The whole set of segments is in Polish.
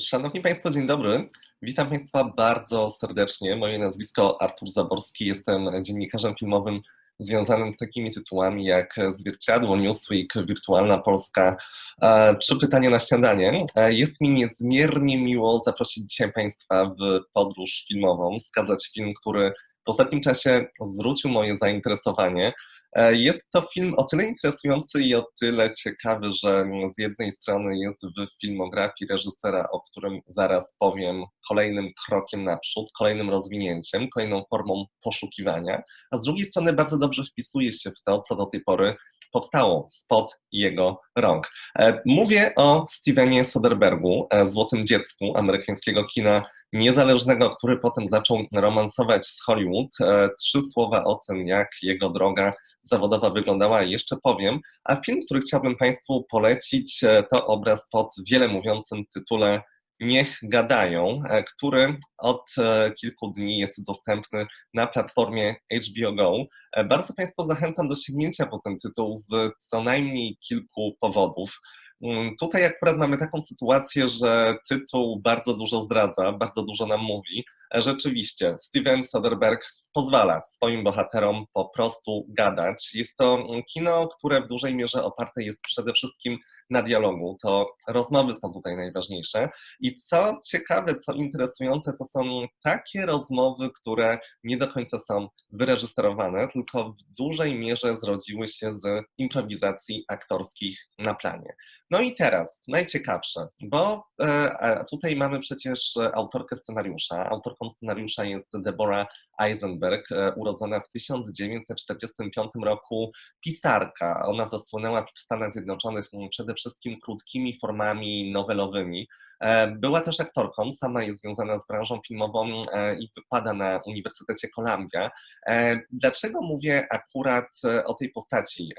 Szanowni Państwo, dzień dobry. Witam Państwa bardzo serdecznie. Moje nazwisko Artur Zaborski. Jestem dziennikarzem filmowym związanym z takimi tytułami jak Zwierciadło, Newsweek, Wirtualna Polska czy Pytanie na śniadanie. Jest mi niezmiernie miło zaprosić dzisiaj Państwa w podróż filmową, wskazać film, który w ostatnim czasie zwrócił moje zainteresowanie. E, jest to film o tyle interesujący i o tyle ciekawy, że z jednej strony jest w filmografii reżysera, o którym zaraz powiem, kolejnym krokiem naprzód, kolejnym rozwinięciem, kolejną formą poszukiwania, a z drugiej strony bardzo dobrze wpisuje się w to, co do tej pory powstało spod jego rąk. E, mówię o Stevenie Soderbergu, e, złotym dziecku amerykańskiego kina niezależnego, który potem zaczął romansować z Hollywood. Trzy słowa o tym, jak jego droga zawodowa wyglądała, jeszcze powiem. A film, który chciałbym Państwu polecić, e, to obraz pod wiele mówiącym tytule Niech gadają, e, który od e, kilku dni jest dostępny na platformie HBO Go. Bardzo Państwa zachęcam do sięgnięcia po ten tytuł z co najmniej kilku powodów. Mm, tutaj akurat mamy taką sytuację, że tytuł bardzo dużo zdradza, bardzo dużo nam mówi. Rzeczywiście, Steven Soderbergh pozwala swoim bohaterom po prostu gadać. Jest to kino, które w dużej mierze oparte jest przede wszystkim na dialogu. To rozmowy są tutaj najważniejsze. I co ciekawe, co interesujące, to są takie rozmowy, które nie do końca są wyreżyserowane, tylko w dużej mierze zrodziły się z improwizacji aktorskich na planie. No i teraz najciekawsze, bo e, tutaj mamy przecież autorkę scenariusza. Autorką scenariusza jest Deborah Eisenberg, e, urodzona w 1945 roku, pisarka. Ona zasłynęła w Stanach Zjednoczonych przede wszystkim krótkimi formami nowelowymi. E, była też aktorką, sama jest związana z branżą filmową e, i wykłada na Uniwersytecie Columbia. E, dlaczego mówię akurat o tej postaci?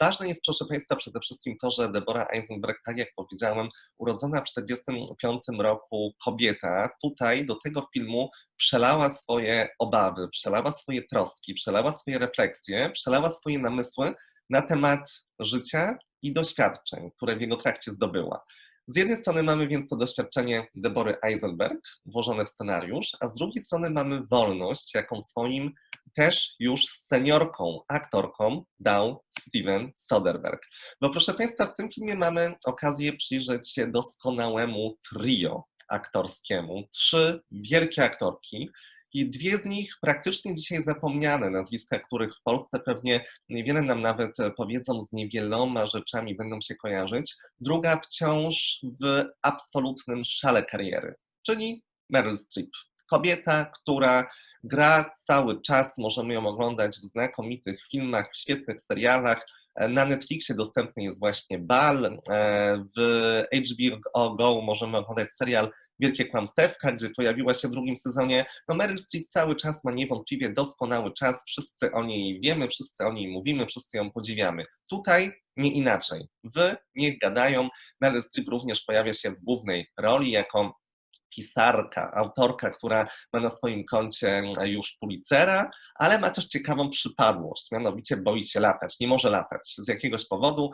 Ważne jest, proszę Państwa, przede wszystkim to, że Deborah Eisenberg, tak jak powiedziałem, urodzona w 1945 roku kobieta, tutaj do tego filmu przelała swoje obawy, przelała swoje troski, przelała swoje refleksje, przelała swoje namysły na temat życia i doświadczeń, które w jego trakcie zdobyła. Z jednej strony mamy więc to doświadczenie Debory Eisenberg włożone w scenariusz, a z drugiej strony mamy wolność, jaką swoim też już seniorką, aktorką dał Steven Soderbergh. Bo proszę Państwa, w tym filmie mamy okazję przyjrzeć się doskonałemu trio aktorskiemu. Trzy wielkie aktorki, i dwie z nich praktycznie dzisiaj zapomniane, nazwiska których w Polsce pewnie niewiele nam nawet powiedzą, z niewieloma rzeczami będą się kojarzyć. Druga wciąż w absolutnym szale kariery, czyli Meryl Streep. Kobieta, która gra cały czas, możemy ją oglądać w znakomitych filmach, w świetnych serialach. Na Netflixie dostępny jest właśnie Bal, w HBO Go możemy oglądać serial Wielkie Kłamstewka, gdzie pojawiła się w drugim sezonie. No Meryl Streep cały czas ma niewątpliwie doskonały czas, wszyscy o niej wiemy, wszyscy o niej mówimy, wszyscy ją podziwiamy. Tutaj nie inaczej. Wy niech gadają. Meryl Streep również pojawia się w głównej roli jako pisarka, autorka, która ma na swoim koncie już Pulitzera, ale ma też ciekawą przypadłość, mianowicie boi się latać, nie może latać z jakiegoś powodu,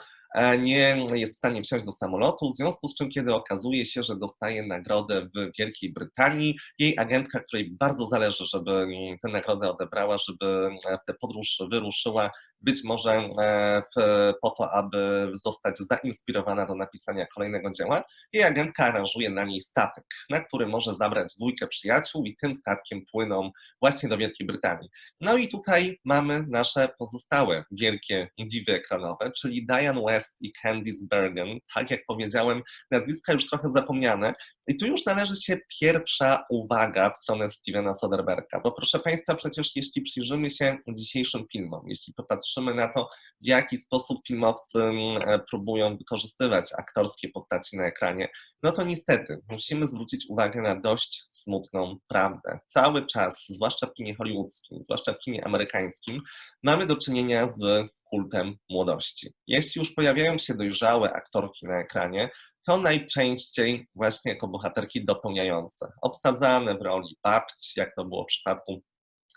nie jest w stanie wsiąść do samolotu, w związku z czym, kiedy okazuje się, że dostaje nagrodę w Wielkiej Brytanii, jej agentka, której bardzo zależy, żeby tę nagrodę odebrała, żeby w tę podróż wyruszyła, być może e, w, po to, aby zostać zainspirowana do napisania kolejnego dzieła, jej agentka aranżuje na niej statek, na który może zabrać dwójkę przyjaciół i tym statkiem płyną właśnie do Wielkiej Brytanii. No i tutaj mamy nasze pozostałe wielkie diwy ekranowe, czyli Diane West, West i Candice Bergen. Tak jak powiedziałem, nazwiska już trochę zapomniane. I tu już należy się pierwsza uwaga w stronę Stevena Soderberga, bo proszę Państwa, przecież jeśli przyjrzymy się dzisiejszym filmom, jeśli popatrzymy na to, w jaki sposób filmowcy mm, e, próbują wykorzystywać aktorskie postaci na ekranie, no to niestety musimy zwrócić uwagę na dość smutną prawdę. Cały czas, zwłaszcza w kinie hollywoodzkim, zwłaszcza w kinie amerykańskim, mamy do czynienia z kultem młodości. Jeśli już pojawiają się dojrzałe aktorki na ekranie, to najczęściej właśnie jako bohaterki dopełniające, obsadzane w roli babci, jak to było w przypadku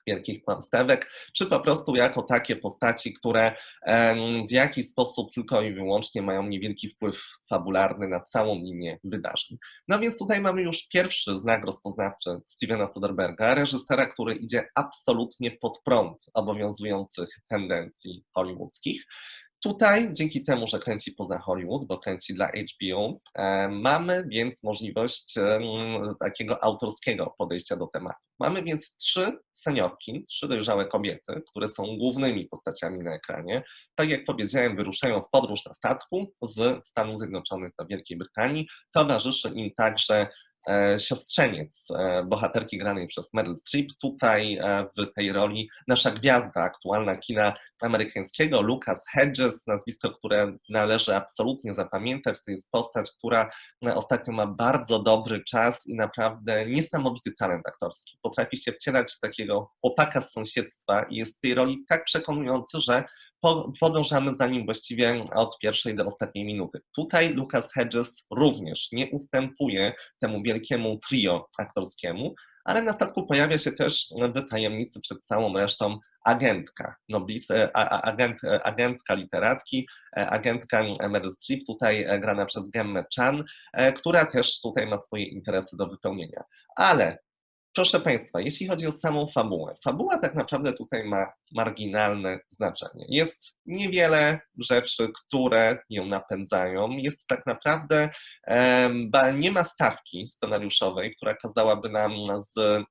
wielkich kłamstewek, czy po prostu jako takie postaci, które w jakiś sposób tylko i wyłącznie mają niewielki wpływ fabularny na całą linię wydarzeń. No więc tutaj mamy już pierwszy znak rozpoznawczy Stevena Soderberga, reżysera, który idzie absolutnie pod prąd obowiązujących tendencji hollywoodzkich. Tutaj, dzięki temu, że kręci poza Hollywood, bo kręci dla HBO, e, mamy więc możliwość takiego autorskiego podejścia do tematu. Mamy więc trzy seniorki, trzy dojrzałe kobiety, które są głównymi postaciami na ekranie. Tak jak powiedziałem, wyruszają w podróż na statku z Stanów Zjednoczonych do Wielkiej Brytanii. Towarzyszy im także siostrzeniec e, bohaterki granej przez Meryl Streep. Tutaj e, w tej roli nasza gwiazda aktualna kina amerykańskiego, Lucas Hedges, nazwisko, które należy absolutnie zapamiętać. To jest postać, która ostatnio ma bardzo dobry czas i naprawdę niesamowity talent aktorski. Potrafi się wcielać w takiego chłopaka z sąsiedztwa i jest w tej roli tak przekonujący, że podążamy za nim właściwie od pierwszej do ostatniej minuty. Tutaj Lucas Hedges również nie ustępuje temu wielkiemu trio aktorskiemu, ale na statku pojawia się też w tajemnicy przed całą resztą agentka, noblis, e, agent, e, agentka literatki, e, agentka Meryl Streep, tutaj grana przez Gemmę Chan, która też tutaj ma swoje interesy do wypełnienia. Ale Proszę Państwa, jeśli chodzi o samą fabułę, fabuła tak naprawdę tutaj ma marginalne znaczenie. Jest niewiele rzeczy, które ją napędzają. Jest tak naprawdę, nie ma stawki scenariuszowej, która kazałaby nam z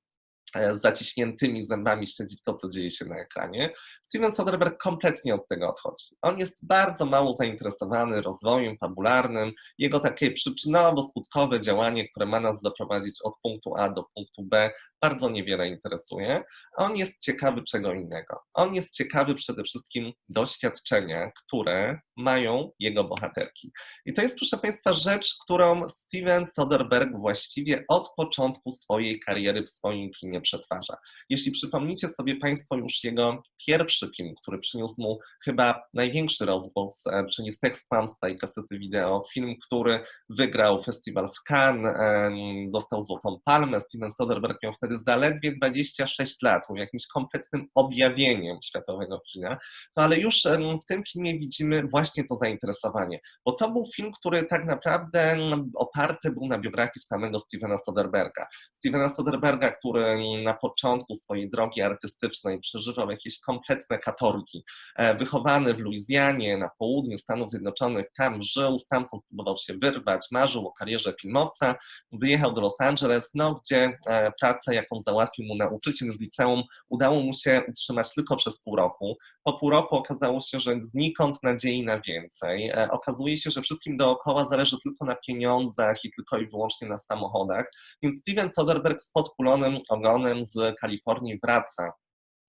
E, zaciśniętymi zębami śledzić to, co dzieje się na ekranie. Steven Soderbergh kompletnie od tego odchodzi. On jest bardzo mało zainteresowany rozwojem fabularnym. Jego takie przyczynowo-skutkowe działanie, które ma nas zaprowadzić od punktu A do punktu B, bardzo niewiele interesuje. On jest ciekawy czego innego. On jest ciekawy przede wszystkim doświadczenia, które mają jego bohaterki. I to jest, proszę Państwa, rzecz, którą Steven Soderbergh właściwie od początku swojej kariery w swoim kinie przetwarza. Jeśli przypomnicie sobie Państwo już jego pierwszy film, który przyniósł mu chyba największy rozgłos, e, czyli Seks, Kłamstwa i kasety wideo, film, który wygrał festiwal w Cannes, dostał Złotą Palmę, Steven Soderbergh miał wtedy zaledwie 26 lat, był jakimś kompletnym objawieniem światowego kina, to ale już w tym filmie widzimy właśnie to zainteresowanie, bo to był film, który tak naprawdę oparty był na biografii samego Stevena Soderberga. Stevena Soderberga, który na początku swojej drogi artystycznej przeżywał jakieś kompletne katorgi. E, wychowany w Luizjanie, na południu Stanów Zjednoczonych, tam żył, stamtąd próbował się wyrwać, marzył o karierze filmowca, wyjechał do Los Angeles, no, gdzie e, pracę, jaką załatwił mu nauczyciel z liceum, udało mu się utrzymać tylko przez pół roku. Po pół roku okazało się, że znikąd nadziei na więcej. E, okazuje się, że wszystkim dookoła zależy tylko na pieniądzach i tylko i wyłącznie na samochodach. Więc Steven Soderbergh z podkulonym ogonem z Kalifornii wraca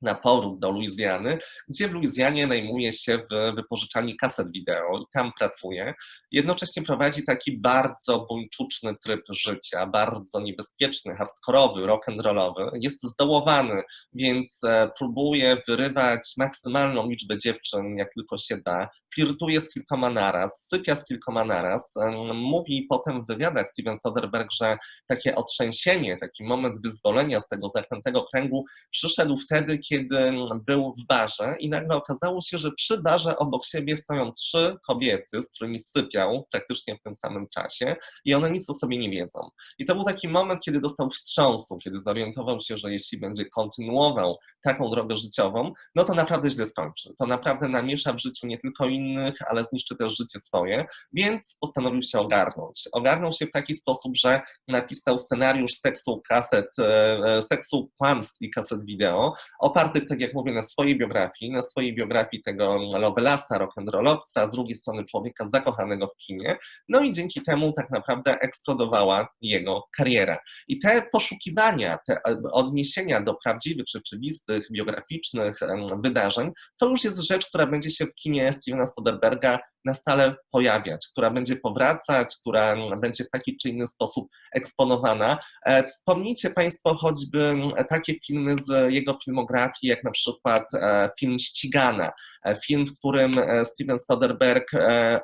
na powrót do Luizjany, gdzie w Luizjanie najmuje się w wypożyczalni kaset wideo i tam pracuje. Jednocześnie prowadzi taki bardzo buńczuczny tryb życia, bardzo niebezpieczny, hardkorowy, rock'n'rollowy. Jest zdołowany, więc e, próbuje wyrywać maksymalną liczbę dziewczyn, jak tylko się da flirtuje z kilkoma naraz, sypia z kilkoma naraz. Mówi potem w wywiadach Steven Soderbergh, że takie otrzęsienie, taki moment wyzwolenia z tego zaklętego kręgu przyszedł wtedy, kiedy był w barze i nagle okazało się, że przy barze obok siebie stoją trzy kobiety, z którymi sypiał praktycznie w tym samym czasie i one nic o sobie nie wiedzą. I to był taki moment, kiedy dostał wstrząsu, kiedy zorientował się, że jeśli będzie kontynuował taką drogę życiową, no to naprawdę źle skończy. To naprawdę namiesza w życiu nie tylko innych, innych, ale zniszczy też życie swoje, więc postanowił się ogarnąć. Ogarnął się w taki sposób, że napisał scenariusz seksu kaset, e, e, seksu kłamstw i kaset wideo, opartych, tak jak mówię, na swojej biografii, na swojej biografii tego Lovelasa, rock'n'rollowca, z drugiej strony człowieka zakochanego w kinie, no i dzięki temu tak naprawdę eksplodowała jego kariera. I te poszukiwania, te odniesienia do prawdziwych, rzeczywistych, biograficznych wydarzeń, to już jest rzecz, która będzie się w kinie Stevena Soderberga na stale pojawiać, która będzie powracać, która będzie w taki czy inny sposób eksponowana. E, wspomnijcie Państwo choćby takie filmy z jego filmografii, jak na przykład e, film Ścigana, e, film, w którym Steven Soderbergh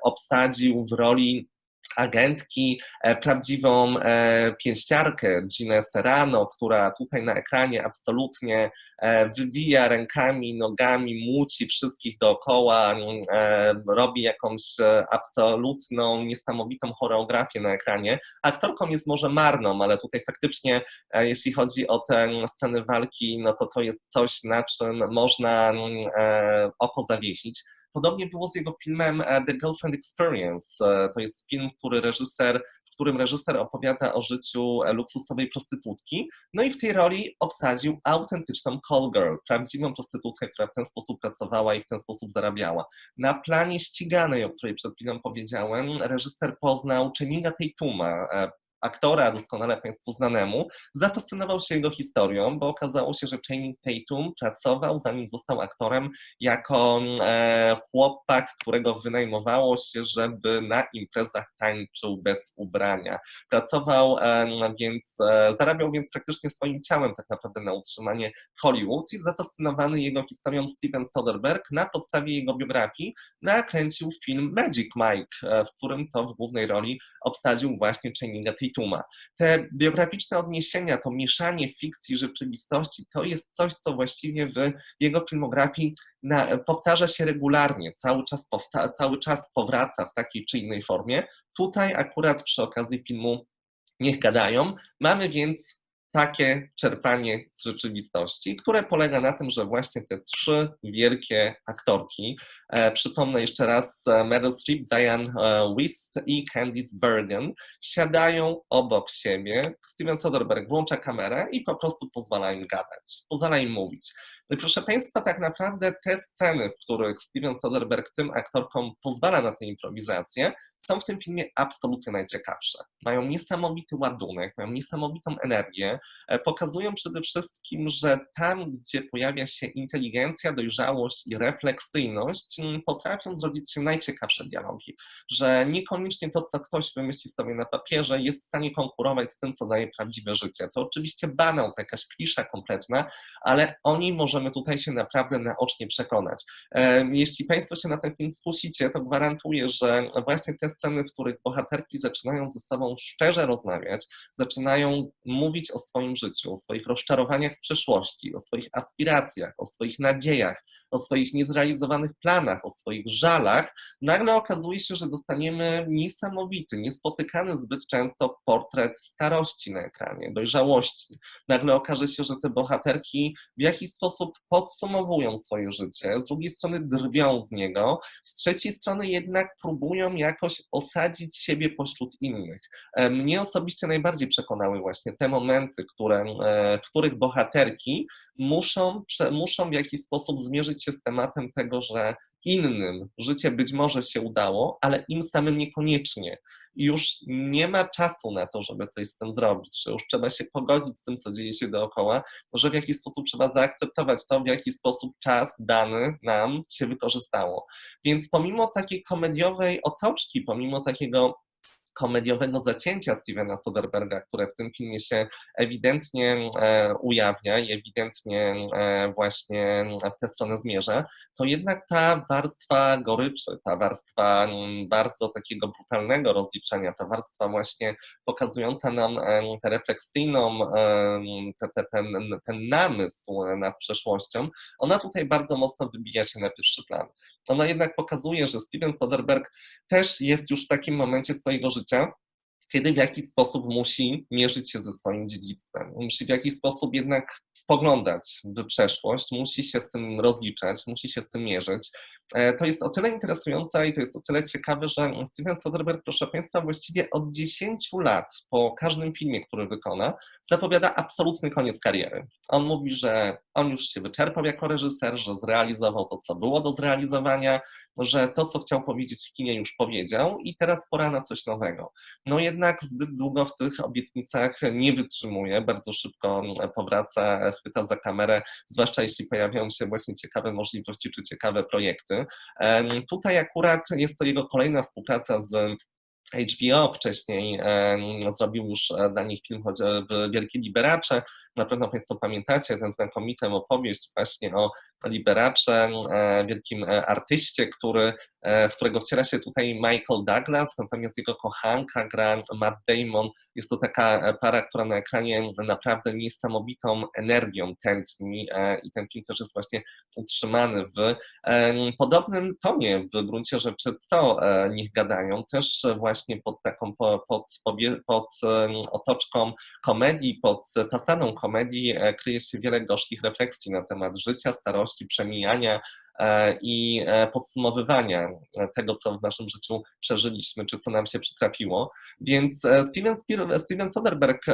obsadził w roli agentki, e, prawdziwą e, pięściarkę Ginę Serrano, która tutaj na ekranie absolutnie e, wywija rękami, nogami, muci wszystkich dookoła, robi jakąś absolutną, niesamowitą choreografię na ekranie. Aktorką jest może marną, ale tutaj faktycznie, jeśli chodzi o te sceny walki, no to to jest coś, na czym można oko zawiesić. Podobnie było z jego filmem e, The Girlfriend Experience. E, to jest film, który reżyser, w którym reżyser opowiada o życiu e, luksusowej prostytutki. No i w tej roli obsadził autentyczną call girl, prawdziwą prostytutkę, która w ten sposób pracowała i w ten sposób zarabiała. Na planie ściganej, o której przed chwilą powiedziałem, reżyser poznał Channinga Tatuma, aktora doskonale Państwu znanemu, zafascynował się jego historią, bo okazało się, że Channing Tatum pracował, zanim został aktorem, jako e, chłopak, którego wynajmowało się, żeby na imprezach tańczył bez ubrania. Pracował e, więc, e, zarabiał więc praktycznie swoim ciałem tak naprawdę na utrzymanie Hollywood i zafascynowany jego historią Steven Soderbergh na podstawie jego biografii nakręcił film Magic Mike, w którym to w głównej roli obsadził właśnie Channinga Tatum Tuma. Te biograficzne odniesienia, to mieszanie fikcji rzeczywistości, to jest coś, co właściwie w jego filmografii na, powtarza się regularnie, cały czas, powta, cały czas powraca w takiej czy innej formie. Tutaj akurat przy okazji filmu Niech gadają, mamy więc takie czerpanie z rzeczywistości, które polega na tym, że właśnie te trzy wielkie aktorki, e, przypomnę jeszcze raz e, Meryl Streep, Diane e, Wist i Candice Bergen, siadają obok siebie, Steven Soderbergh włącza kamerę i po prostu pozwala im gadać, pozwala im mówić. No i proszę Państwa, tak naprawdę te sceny, w których Steven Soderbergh tym aktorkom pozwala na tę improwizację, są w tym filmie absolutnie najciekawsze. Mają niesamowity ładunek, mają niesamowitą energię, e, pokazują przede wszystkim, że tam, gdzie pojawia się inteligencja, dojrzałość i refleksyjność, potrafią zrodzić się najciekawsze dialogi, że niekoniecznie to, co ktoś wymyśli sobie na papierze, jest w stanie konkurować z tym, co daje prawdziwe życie. To oczywiście banał, to jakaś klisza kompletna, ale oni możemy możemy tutaj się naprawdę naocznie przekonać. Jeśli Państwo się na ten film skusicie, to gwarantuję, że właśnie te sceny, w których bohaterki zaczynają ze sobą szczerze rozmawiać, zaczynają mówić o swoim życiu, o swoich rozczarowaniach z przeszłości, o swoich aspiracjach, o swoich nadziejach, o swoich niezrealizowanych planach, o swoich żalach, nagle okazuje się, że dostaniemy niesamowity, niespotykany zbyt często portret starości na ekranie, dojrzałości. Nagle okaże się, że te bohaterki w jakiś sposób podsumowują swoje życie, z drugiej strony drwią z niego, z trzeciej strony jednak próbują jakoś osadzić siebie pośród innych. E, mnie osobiście najbardziej przekonały właśnie te momenty, które, e, w których bohaterki muszą, muszą w jakiś sposób zmierzyć się z tematem tego, że innym życie być może się udało, ale im samym niekoniecznie już nie ma czasu na to, żeby coś z tym zrobić, że już trzeba się pogodzić z tym, co dzieje się dookoła, że w jakiś sposób trzeba zaakceptować to, w jaki sposób czas dany nam się wykorzystało. Więc pomimo takiej komediowej otoczki, pomimo takiego komediowego zacięcia Stevena Soderberga, które w tym filmie się ewidentnie e, ujawnia i ewidentnie e, właśnie w tę stronę zmierza, to jednak ta warstwa goryczy, ta warstwa bardzo takiego brutalnego rozliczenia, ta warstwa właśnie pokazująca nam e, tę refleksyjną, te, te, ten, ten namysł nad przeszłością, ona tutaj bardzo mocno wybija się na pierwszy plan ona jednak pokazuje, że Steven Soderbergh też jest już w takim momencie swojego życia, kiedy w jakiś sposób musi mierzyć się ze swoim dziedzictwem. Musi w jakiś sposób jednak spoglądać w przeszłość, musi się z tym rozliczać, musi się z tym mierzyć. E, to jest o tyle interesujące i to jest o tyle ciekawe, że Steven Soderbergh, proszę Państwa, właściwie od 10 lat po każdym filmie, który wykona, zapowiada absolutny koniec kariery. On mówi, że on już się wyczerpał jako reżyser, że zrealizował to, co było do zrealizowania, że to, co chciał powiedzieć w kinie, już powiedział i teraz pora na coś nowego. No jednak zbyt długo w tych obietnicach nie wytrzymuje, bardzo szybko powraca, chwyta za kamerę, zwłaszcza jeśli pojawiają się właśnie ciekawe możliwości czy ciekawe projekty. Tutaj akurat jest to jego kolejna współpraca z HBO wcześniej zrobił już dla nich film w Wielkie Liberacze. Na pewno Państwo pamiętacie tę znakomitą opowieść właśnie o Liberacze, wielkim artyście, który, w którego wciela się tutaj Michael Douglas, natomiast jego kochanka gra Matt Damon. Jest to taka para, która na ekranie naprawdę niesamowitą energią tętni i ten film też jest właśnie utrzymany w podobnym tonie w gruncie rzeczy, co niech gadają, też właśnie pod taką, pod, pod, pod otoczką komedii, pod fasadą komedii e, kryje się wiele gorzkich refleksji na temat życia, starości, przemijania e, i e, podsumowywania tego, co w naszym życiu przeżyliśmy, czy co nam się przytrafiło. Więc Steven, Steven Soderbergh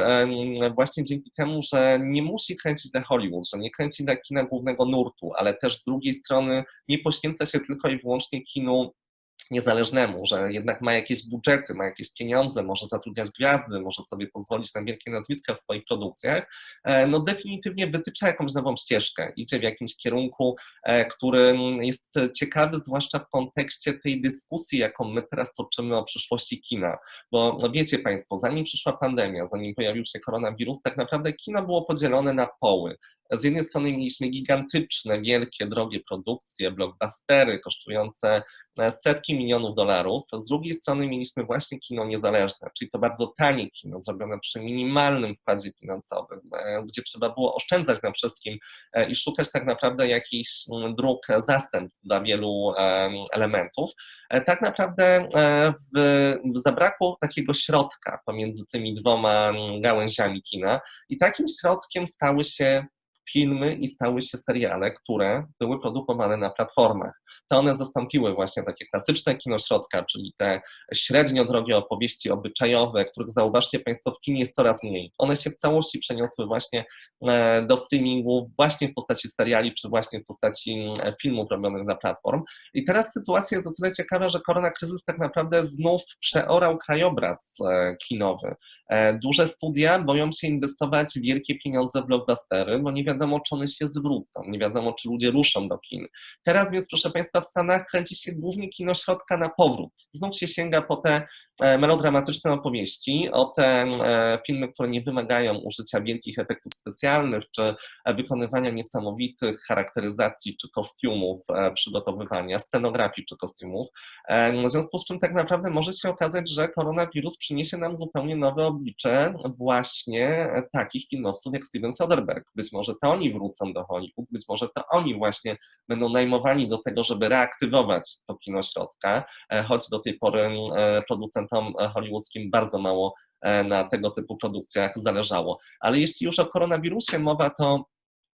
właśnie dzięki temu, że nie musi kręcić na Hollywood, że nie kręci na kina głównego nurtu, ale też z drugiej strony nie poświęca się tylko i wyłącznie kinu niezależnemu, że jednak ma jakieś budżety, ma jakieś pieniądze, może zatrudniać gwiazdy, może sobie pozwolić na wielkie nazwiska w swoich produkcjach, e, no definitywnie wytycza jakąś nową ścieżkę, idzie w jakimś kierunku, e, który jest ciekawy, zwłaszcza w kontekście tej dyskusji, jaką my teraz toczymy o przyszłości kina, bo no wiecie Państwo, zanim przyszła pandemia, zanim pojawił się koronawirus, tak naprawdę kino było podzielone na poły. Z jednej strony mieliśmy gigantyczne, wielkie, drogie produkcje, blockbustery kosztujące e, setki milionów dolarów. Z drugiej strony mieliśmy właśnie kino niezależne, czyli to bardzo tanie kino, zrobione przy minimalnym wkładzie finansowym, e, gdzie trzeba było oszczędzać na wszystkim e, i szukać tak naprawdę jakichś mm, dróg zastępstw dla wielu elementów. Tak naprawdę zabrakło takiego środka pomiędzy tymi dwoma mm, gałęziami kina i takim środkiem stały się filmy i stały się seriale, które były produkowane na platformach. To one zastąpiły właśnie takie klasyczne kino środka, czyli te średnio drogie opowieści obyczajowe, których zauważcie Państwo w kinie jest coraz mniej. One się w całości przeniosły właśnie e, do streamingu, właśnie w postaci seriali, czy właśnie w postaci e, filmów robionych na platform. I teraz sytuacja jest o tyle ciekawa, że korona kryzys tak naprawdę znów przeorał krajobraz e, kinowy. Duże studia boją się inwestować wielkie pieniądze w blockbustery, bo nie wiadomo, czy one się zwrócą, nie wiadomo, czy ludzie ruszą do kin. Teraz więc, proszę Państwa, w Stanach kręci się głównie kino środka na powrót. Znów się sięga po te melodramatyczne opowieści, o te e, filmy, które nie wymagają użycia wielkich efektów specjalnych, czy wykonywania niesamowitych charakteryzacji, czy kostiumów, e, przygotowywania, scenografii, czy kostiumów. W związku z czym tak naprawdę może się okazać, że koronawirus przyniesie nam zupełnie nowe oblicze właśnie takich filmowców jak Steven Soderbergh. Być może to oni wrócą do Hollywood, być może to oni właśnie będą najmowani do tego, żeby reaktywować to kino środka, choć do tej pory producent producentom e, hollywoodzkim bardzo mało e, na tego typu produkcjach zależało. Ale jeśli już o koronawirusie mowa, to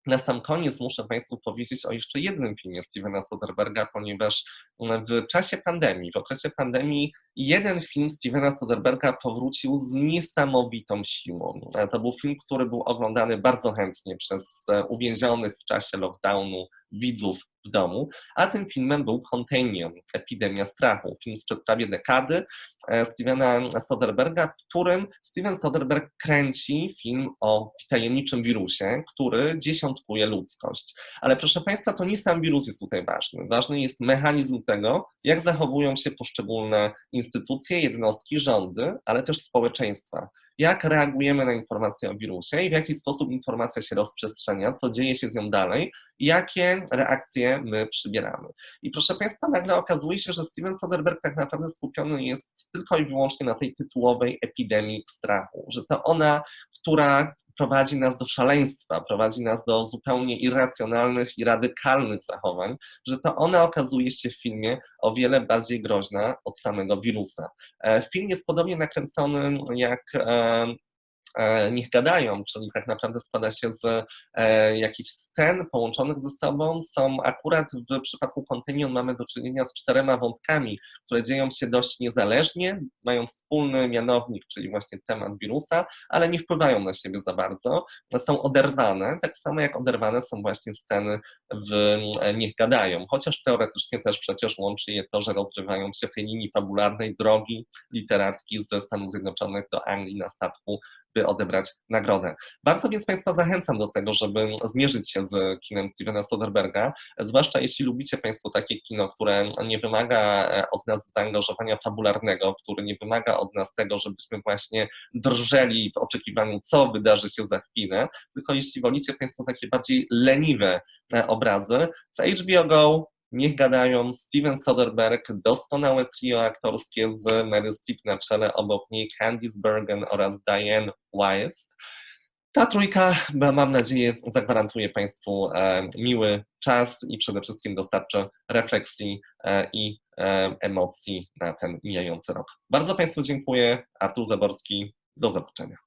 na sam koniec muszę Państwu powiedzieć o jeszcze jednym filmie Stevena Soderberga, ponieważ w czasie pandemii, w okresie pandemii, jeden film Stevena Soderberga powrócił z niesamowitą siłą. E, to był film, który był oglądany bardzo chętnie przez uwięzionych w czasie lockdownu widzów w domu, a tym filmem był Contagion, Epidemia Strachu, film sprzed prawie dekady Stevena Soderberga, w którym Steven Soderberg kręci film o tajemniczym wirusie, który dziesiątkuje ludzkość. Ale proszę Państwa, to nie sam wirus jest tutaj ważny. Ważny jest mechanizm tego, jak zachowują się poszczególne instytucje, jednostki, rządy, ale też społeczeństwa jak reagujemy na informacje o wirusie i w jaki sposób informacja się rozprzestrzenia, co dzieje się z nią dalej jakie reakcje my przybieramy. I proszę Państwa, nagle okazuje się, że Steven Soderbergh tak naprawdę skupiony jest tylko i wyłącznie na tej tytułowej epidemii strachu, że to ona, która prowadzi nas do szaleństwa, prowadzi nas do zupełnie irracjonalnych i radykalnych zachowań, że to ona okazuje się w filmie o wiele bardziej groźna od samego wirusa. E, film jest podobnie nakręcony jak e, niech gadają, czyli tak naprawdę składa się z e, jakichś scen połączonych ze sobą. Są akurat w przypadku Continuum mamy do czynienia z czterema wątkami, które dzieją się dość niezależnie, mają wspólny mianownik, czyli właśnie temat wirusa, ale nie wpływają na siebie za bardzo. Są oderwane, tak samo jak oderwane są właśnie sceny w e, Niech gadają, chociaż teoretycznie też przecież łączy je to, że rozgrywają się w tej linii fabularnej drogi literatki ze Stanów Zjednoczonych do Anglii na statku by odebrać nagrodę. Bardzo więc Państwa zachęcam do tego, żeby zmierzyć się z kinem Stevena Soderberga, zwłaszcza jeśli lubicie Państwo takie kino, które nie wymaga e, od nas zaangażowania fabularnego, który nie wymaga od nas tego, żebyśmy właśnie drżeli w oczekiwaniu, co wydarzy się za chwilę, tylko jeśli wolicie Państwo takie bardziej leniwe e, obrazy, w HBO Go niech gadają Steven Soderbergh, doskonałe trio aktorskie z Mary Streep na czele, obok niej Candice Bergen oraz Diane West. Ta trójka, mam nadzieję, zagwarantuje Państwu e, miły czas i przede wszystkim dostarczy refleksji e, i e, emocji na ten mijający rok. Bardzo Państwu dziękuję. Artur Zaborski, do zobaczenia.